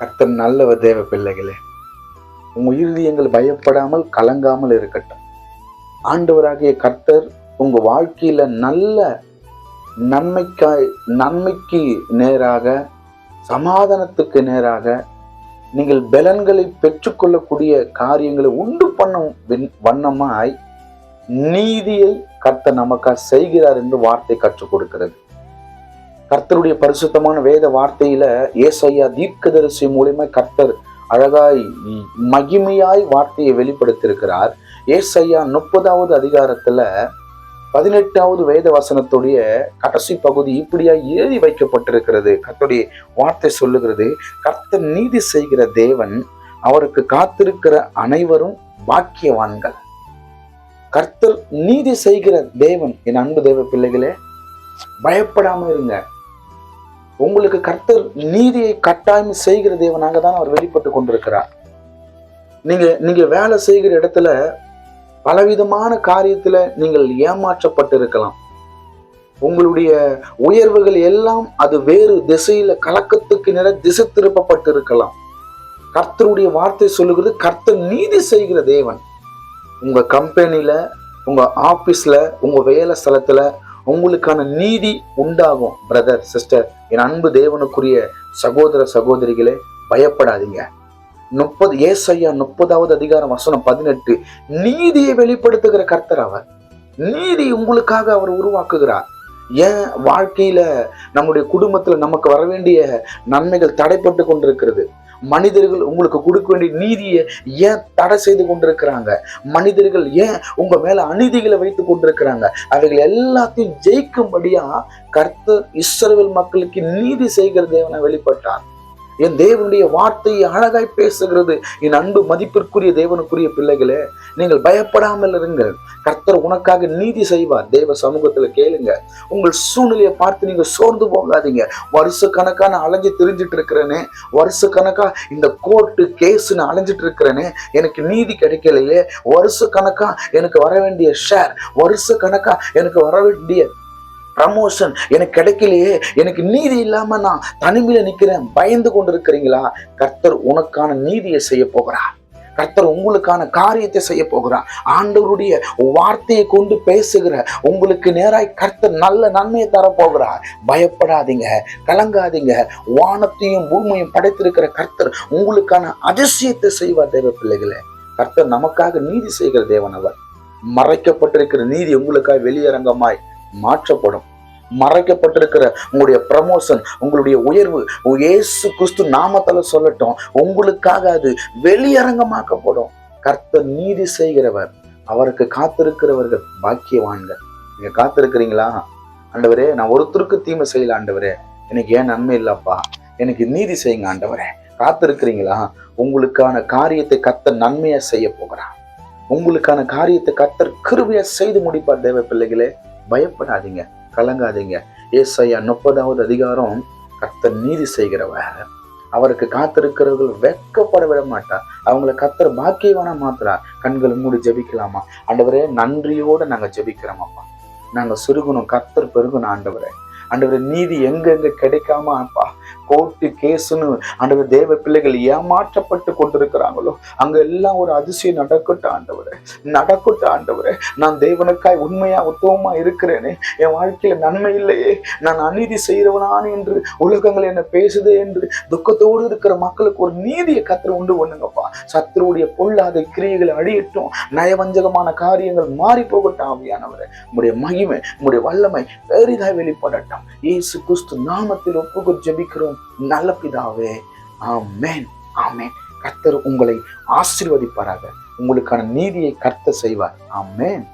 கர்த்தர் நல்லவர் தேவ பிள்ளைகளே உங்க இருதயங்கள் பயப்படாமல் கலங்காமல் இருக்கட்டும். ஆண்டவராகிய கர்த்தர் உங்க வாழ்க்கையில நல்ல நன்மைக்காய் நன்மைக்கு நேராக சமாதானத்துக்கு நேராக நீங்கள் பலன்களை பெற்றுக்கொள்ளக்கூடிய காரியங்களை உண்டு பண்ணும் வண்ணமாய் நீதியை கர்த்தர் நமக்காக செய்கிறார் என்று வார்த்தை கற்றுக் கொடுக்கிறது. கர்த்தருடைய பரிசுத்தமான வேத வார்த்தையில ஏசையா தீர்க்கதரிசி மூலியமா கர்த்தர் அழகாய் மகிமையாய் வார்த்தையை வெளிப்படுத்தியிருக்கிறார். ஏசையா முப்பதாவது அதிகாரத்துல பதினெட்டாவது வேத வசனத்துடைய கடைசி பகுதி இப்படியா எழுதி வைக்கப்பட்டிருக்கிறது. கர்த்தருடைய வார்த்தை சொல்லுகிறது கர்த்தர் நீதி செய்கிற தேவன் அவருக்கு காத்திருக்கிற அனைவரும் பாக்கியவான்கள். கர்த்தர் நீதி செய்கிற தேவன் என் அன்பு தேவ பிள்ளைகளே பயப்படாம இருங்க. உங்களுக்கு கர்த்தர் நீதியை கட்டாயம் செய்கிற தேவனாக தான் அவர் வெளிப்பட்டு கொண்டிருக்கிறார். நீங்க நீங்க வேலை செய்கிற இடத்துல பலவிதமான காரியத்துல நீங்கள் ஏமாற்றப்பட்டு இருக்கலாம் உங்களுடைய உயர்வுகள் எல்லாம் அது வேறு திசையில கலக்கத்துக்கு நிற திசை திருப்பப்பட்டு இருக்கலாம் கர்த்தருடைய வார்த்தை சொல்லுகிறது கர்த்தர் நீதி செய்கிற தேவன். உங்க கம்பெனியில உங்க ஆபீஸ்ல உங்க வேலை ஸ்தலத்துல உங்களுக்கான நீதி உண்டாகும் பிரதர் சிஸ்டர் என் அன்பு தேவனுக்குரிய சகோதர சகோதரிகளே பயப்படாதீங்க. முப்பது ஏசையா முப்பதாவது அதிகாரம் வசனம் பதினெட்டு. நீதியை வெளிப்படுத்துகிற கர்த்தர் அவர். நீதி உங்களுக்காக அவர் உருவாக்குகிறார். ஏன் வாழ்க்கையில நம்முடைய குடும்பத்துல நமக்கு வர வேண்டிய நன்மைகள் தடைப்பட்டு கொண்டிருக்கிறது? மனிதர்கள் உங்களுக்கு கொடுக்க வேண்டிய நீதியை ஏன் தடை செய்து கொண்டிருக்கிறாங்க? மனிதர்கள் ஏன் உங்க மேல அநீதிகளை வைத்து கொண்டிருக்கிறாங்க? அவைகள் எல்லாத்தையும் ஜெயிக்கும்படியா கர்த்தர் இஸ்ரவேல் மக்களுக்கு நீதி செய்கிற தேவனை வெளிப்பட்டார். என் தேவனுடைய வார்த்தையை அழகாய் பேசுகிறது. என் அன்பு மதிப்பிற்குரிய தேவனுக்குரிய பிள்ளைகளே நீங்கள் பயப்படாமல் இருங்கள். கர்த்தர் உனக்காக நீதி செய்வார். தேவ சமூகத்தில் கேளுங்க. உங்கள் சூழ்நிலையை பார்த்து நீங்கள் சோர்ந்து போகாதீங்க. வருஷ கணக்கான அலைஞ்சு தெரிஞ்சிட்டு இருக்கிறேனே. வருஷ கணக்காக இந்த கோர்ட்டு கேஸ்னு அலைஞ்சிட்டு இருக்கிறேனே. எனக்கு நீதி கிடைக்கலையே. வருஷ கணக்காக எனக்கு வர வேண்டிய ஷேர் வருஷ கணக்காக எனக்கு வர வேண்டிய ப்ரமோஷன் எனக்கு கிடைக்கலையே. எனக்கு நீதி இல்லாம நான் தனிமையில நிக்கிறேன். பயந்து கொண்டிருக்கிறீங்களா? கர்த்தர் உனக்கான நீதியை செய்ய போகிறார் கர்த்தர் உங்களுக்கான காரியத்தை செய்ய போகிறார் ஆண்டவருடைய வார்த்தையை கொண்டு பேசுகிற உங்களுக்கு நேராய் கர்த்தர் நல்ல நன்மையை தரப்போகிறார் பயப்படாதீங்க. கலங்காதீங்க. வானத்தையும் பூமையும் படைத்திருக்கிற கர்த்தர் உங்களுக்கான அதிசயத்தை செய்வார் தேவ பிள்ளைகளே. கர்த்தர் நமக்காக நீதி செய்கிற தேவன் அவர். மறைக்கப்பட்டிருக்கிற நீதி உங்களுக்காக வெளியரங்கமாய் மாற்றப்படும். மறைக்கப்பட்டிருக்கிற உங்களுடைய ப்ரமோஷன் உங்களுடைய உயர்வு இயேசு கிறிஸ்து நாமத்தால சொல்லட்டும் உங்களுக்காக அது வெளியரங்கமாக்கப்படும். கர்த்தர் நீதி செய்கிறவர் அவருக்கு காத்திருக்கிறவர்கள் பாக்கியவான்கள். நீங்க காத்திருக்கிறீங்களா? ஆண்டவரே நான் ஒருத்தருக்கு தீமை செய்யல ஆண்டவரே. எனக்கு ஏன் நன்மை இல்லப்பா? எனக்கு நீதி செய்யுங்க ஆண்டவரே. காத்திருக்கிறீங்களா? உங்களுக்கான காரியத்தை கத்த நன்மையா செய்ய போகிறான் உங்களுக்கான காரியத்தை கத்தர் கிருபையா செய்து முடிப்பார் தேவ பிள்ளைகளே. பயப்படாதீங்க கலங்காதீங்க. ஏசையா முப்பதாவது அதிகாரம் கத்தர் நீதி செய்கிறவர் அவருக்கு காத்திருக்கிறவர்கள் வெட்கப்பட விட மாட்டார் அவங்கள கத்தர் பாக்கியவானா மாத்துறார் கண்களை மூடி ஜெபிக்கலாமா? ஆண்டவரே நன்றியோட நாங்க ஜெபிக்கிறோமாப்பா. நாங்க சுருகணும் கத்தர் பெருகணும் ஆண்டவரே. ஆண்டவரே நீதி எங்கெங்க கிடைக்காம அப்பா கோர்ட்டு கேஸுன்னு ஆண்டவர் தேவ பிள்ளைகள் ஏமாற்றப்பட்டு கொண்டிருக்கிறாங்களோ அங்க எல்லாம் ஒரு அதிசயம் நடக்கட்டும் ஆண்டவரே நடக்கட்டும் ஆண்டவரே. நான் தேவனுக்காய் உண்மையா உத்தவமா இருக்கிறேனே. என் வாழ்க்கையில நன்மை இல்லையே. நான் அநீதி செய்கிறவனான் என்று உலகங்கள் என்ன பேசுதே என்று துக்கத்தோடு இருக்கிற மக்களுக்கு ஒரு நீதியை கத்திர உண்டு பண்ணுங்கப்பா. சத்துருடைய பொல்லாத கிரியைகளை அழியட்டும். நயவஞ்சகமான காரியங்கள் மாறி போகட்டும் ஆவியானவரே. உங்களுடைய மகிமை உங்களுடைய வல்லமை பெரிதாய் வெளிப்படட்டும். இயேசு கிறிஸ்து நாமத்தில் ஒப்புக்கு ஜெபிக்கிறோம். நல்ல பிதாவே ஆமேன் ஆமேன். கர்த்தர் உங்களை ஆசிர்வதிப்பாராக. உங்களுக்கான நீதியை கர்த்த செய்வார். ஆமேன்.